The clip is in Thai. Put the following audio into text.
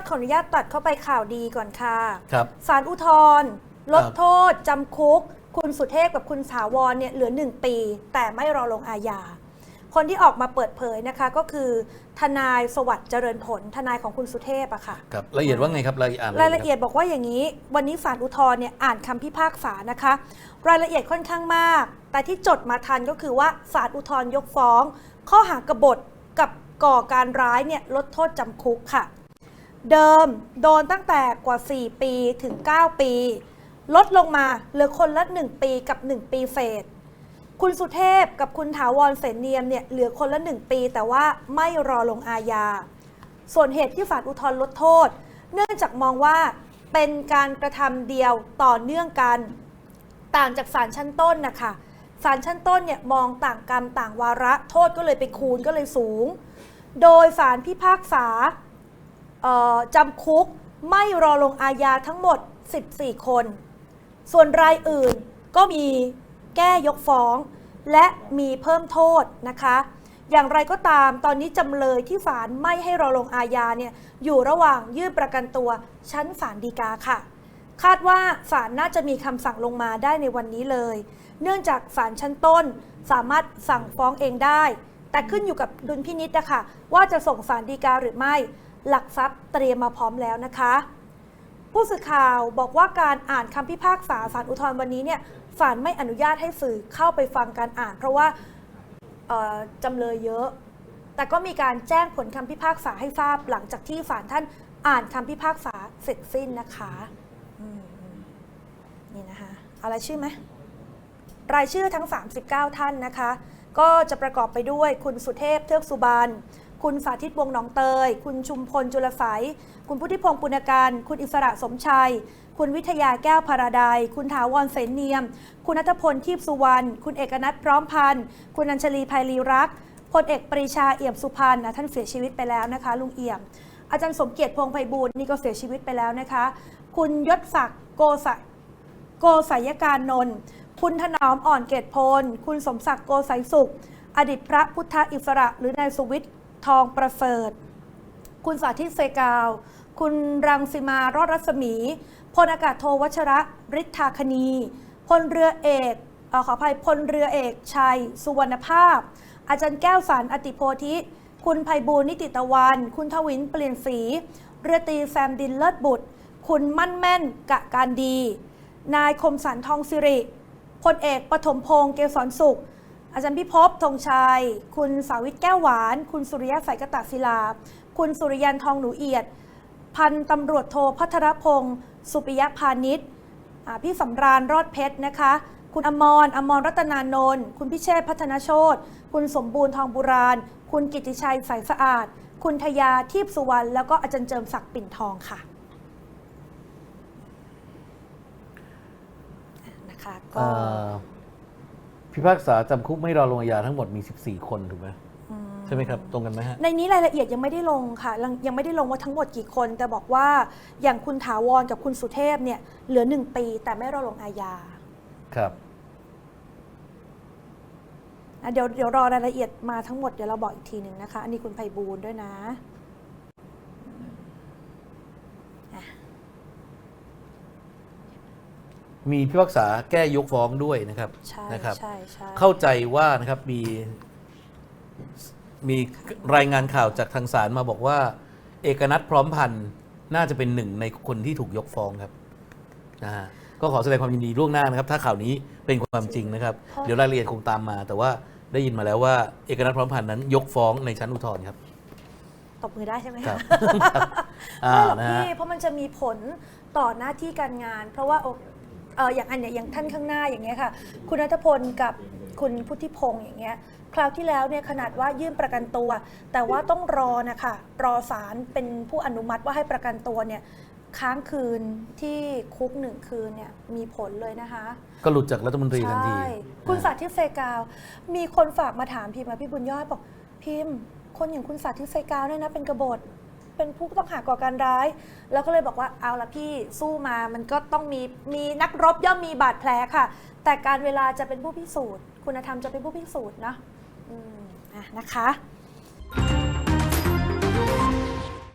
ษขออนุญาตตัดเข้าไปข่าวดีก่อนค่ะครับศาลอุทธรณ์ลดครับโทษจำคุก คุณสุเทพกับคุณถาวรเนี่ยเหลือ 1 ปี แต่ไม่รอลงอาญาคนที่ออกมาเปิดเผยนะคะก็คือ ทนายสวัสดิ์เจริญผล ทนายของคุณสุเทพอะค่ะครับละเอียดว่าไงครับรายละเอียดรายละเอียดบอกว่าอย่างนี้ วันนี้ศาลอุทธรณ์เนี่ยอ่านคำพิพากษานะคะ รายละเอียดค่อนข้างมาก แต่ที่จดมาทันก็คือว่าศาลอุทธรณ์ยกฟ้อง ข้อหากบฏกับก่อการร้ายเนี่ยลดโทษจำคุกค่ะ เดิมโดนตั้งแต่กว่า 4 ปีถึง 9 ปี ลดลงมาเหลือคนละ 1 ปีกับ 1 ปีเฟสคุณสุเทพกับคุณถาวรเสนเนียมเนี่ยเหลือคนละ 1 ปี แต่ว่าไม่รอลงอาญา ส่วนเหตุที่ศาลอุทธร์ลดโทษ เนื่องจากมองว่าเป็นการกระทำเดียวต่อเนื่องกัน ต่างจากศาลชั้นต้นนะคะศาลชั้นต้นเนี่ยมองต่างกรรมต่างวาระ โทษก็เลยไปคูณก็เลยสูง โดยศาลพิพากษา จำคุกไม่รอลงอาญาทั้งหมด 14 คน ส่วนรายอื่นก็มีแก้ยกฟ้อง และมีเพิ่มโทษนะคะ อย่างไรก็ตามตอนนี้จำเลยที่ศาลไม่ให้รอลงอาญาเนี่ยอยู่ระหว่างยื่นประกันตัวชั้นศาลฎีกาค่ะ คาดว่าศาลน่าจะมีคำสั่งลงมาได้ในวันนี้เลย เนื่องจากศาลชั้นต้นสามารถสั่งฟ้องเองได้ แต่ขึ้นอยู่กับดุลพินิษนะคะว่าจะส่งศาลฎีกาหรือไม่ หลักทรัพย์เตรียมมาพร้อมแล้วนะคะ ผู้สื่อข่าวบอกว่าการอ่านคำพิพากษาศาลอุทธรณ์วันนี้เนี่ยศาลไม่อนุญาตให้สื่อเข้าไปฟังการอ่าน เพราะว่าจำเลยเยอะ แต่ก็มีการแจ้งผลคำพิพากษาให้ทราบหลังจากที่ศาลท่านอ่านคำพิพากษาเสร็จสิ้นนะคะนี่นะคะเอารชื่อไหมรายชื่อทั้ง 39 ท่านนะคะ ก็จะประกอบไปด้วยคุณสุเทพเทือกสุบาน คุณสาธิตวงหนองเตย คุณชุมพลจุลไสยคุณพุทธิพงศ์ปุณการ คุณอิสระสมชัย คุณวิทยาแก้วพาราไดยคุณถาวรเสนเนียม คุณนัทพลทีพสุวรรณ คุณเอกนัทพร้อมพันธ์ คุณอัญชลีภัยรีรักษ์พลเอกปรีชาเอี่ยมสุพรรณนะท่านเสียชีวิตไปแล้วนะคะ ลุงเอี่ยม อาจารย์สมเกียรติพงไพบูลนี่ก็เสียชีวิตไปแล้วนะคะ คุณยศศักดิ์โกศโกสายการนนท์คุณถนอมอ่อนเกตพล คุณสมศักดิ์โกสายสุข อดีตพระพุทธอิสระ หรือนายสุวิทย์ ทองประเสริฐ คุณสาธิตเซกาว คุณรังสิมารอดรัศมี พลอากาศโทวัชระฤทธาคณี พลเรือเอกอขออภัยพลเรือเอกชัย สุวรรณภาพ อาจารย์แก้วสารอติโพธิ คุณภัยบูลนิติตะวัน คุณทวินเปลี่ยนสี เรือตีแซมดินเลิศบุตร คุณมั่นแม่นกะการดี นายคมสันทองสิริ พลเอกปฐมพงศ์เกษรสุข อาจารย์พิภพธงชัย คุณสาวิตแก้วหวาน คุณสุริยะสายกตะศิลา คุณสุริยันทองหนูเอียด พันตำรวจโทพัทรพงศ์สุปิยะพาณิชย์อ่าพี่สำราญรอดเพชรนะคะ คุณอมรอมรรัตนานนท์คุณพิเชษฐ์พัฒนโชตคุณสมบูรณ์ทองบุราณ คุณกิติชัยสายสะอาด คุณทยาทีพสุวรรณแล้วก็อาจารย์เจิมศักดิ์ปิ่นทองค่ะนะคะก็เอ่อ พิพากษาจำคุกไม่รอลงอาญาทั้งหมดมี 14 คนถูกไหมใช่ไหมครับ ตรงกันไหมฮะ ในนี้รายละเอียดยังไม่ได้ลงค่ะยังยังไม่ได้ลงว่าทั้งหมดกี่คน แต่บอกว่าอย่างคุณถาวรกับคุณสุเทพเนี่ยเหลือหนึ่งปี แต่ไม่รอลงอาญาครับ อะเดี๋ยวเดี๋ยวรอรายละเอียดมาทั้งหมดเดี๋ยวเราบอกอีกทีหนึ่งนะคะ อันนี้คุณไพบูลย์ด้วยนะ มีพิพากษาแก้ยกฟ้องด้วยนะครับใช่นะครับ ใช่ใช่เข้าใจว่านะครับมี มีรายงานข่าวจากทางศาลมาบอกว่า เอกนัทพร้อมพันธ์น่าจะเป็นหนึ่งในคนที่ถูกยกฟ้องครับนะฮะก็ขอแสดงความยินดีล่วงหน้านะครับ ถ้าข่าวนี้เป็นความจริงนะครับ เดี๋ยวรายละเอียดคงตามมา แต่ว่าได้ยินมาแล้วว่าเอกนัทพร้อมพันธ์นั้นยกฟ้องในชั้นอุทธรณ์ครับตบมือได้ใช่ไหมครัคะบอ่าไม่หรอกนะฮะพี่เพราะมันจะมีผลต่อหน้าที่การงาน เพราะว่าโอ เอ่ออย่างอันเนี้ยอย่างท่านข้างหน้าอย่างเงี้ยค่ะ คุณนัทพลกับคุณพุทธิพงศ์อย่างเงี้ยคราวที่แล้วเนี่ยขนาดว่ายื่นประกันตัว แต่ว่าต้องรอนะคะรอศาลเป็นผู้อนุมัติว่าให้ประกันตัวเนี่ยค้างคืนที่คุกหนึ่งคืนเนี่ยมีผลเลยนะคะ ก็หลุดจากรัฐมนตรีทันทีใช่ คุณสาธิตเซกาว มีคนฝากมาถามพิมพ์มาพี่บุญยอดบอกพิมพ์ คนอย่างคุณสาธิตเซกาวเนี่ยนะเป็นกบฏ เป็นผู้ต้องหาก่อการร้าย แล้วก็เลยบอกว่าเอาละพี่สู้มามันก็ต้องมีมีนักรบย่อมมีบาดแผลค่ะ แต่การเวลาจะเป็นผู้พิสูจน์ คุณธรรมจะเป็นผู้พิสูจน์เนาะอืมอะนะคะ